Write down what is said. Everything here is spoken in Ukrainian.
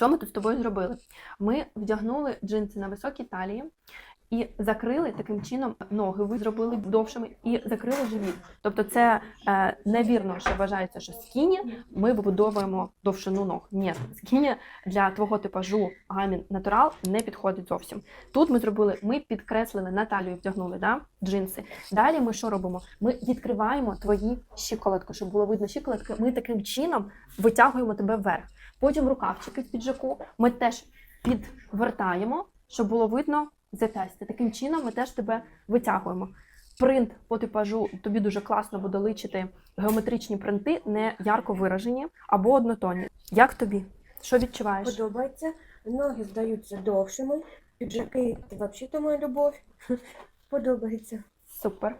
Що ми тут з тобою зробили? Ми вдягнули джинси на високій талії і закрили таким чином ноги. Ви зробили довшими і закрили живіт. Тобто, це е, невірно, що вважається, що скіні ми вибудовуємо довшину ног. Ні, скіні для твого типажу гамін натурал не підходить зовсім. Тут ми зробили, ми підкреслили на талію, вдягнули да, джинси. Далі ми що робимо? Ми відкриваємо твої щиколотки, щоб було видно щиколотки. Ми таким чином витягуємо тебе вверх. Потім рукавчики в піджаку ми теж підвертаємо, щоб було видно запястя. Таким чином ми теж тебе витягуємо. Принт по типажу тобі дуже класно буде личити геометричні принти, не ярко виражені або однотонні. Як тобі? Що відчуваєш? Подобається. Ноги здаються довшими. Піджаки це взагалі моя любов. Подобається. Супер.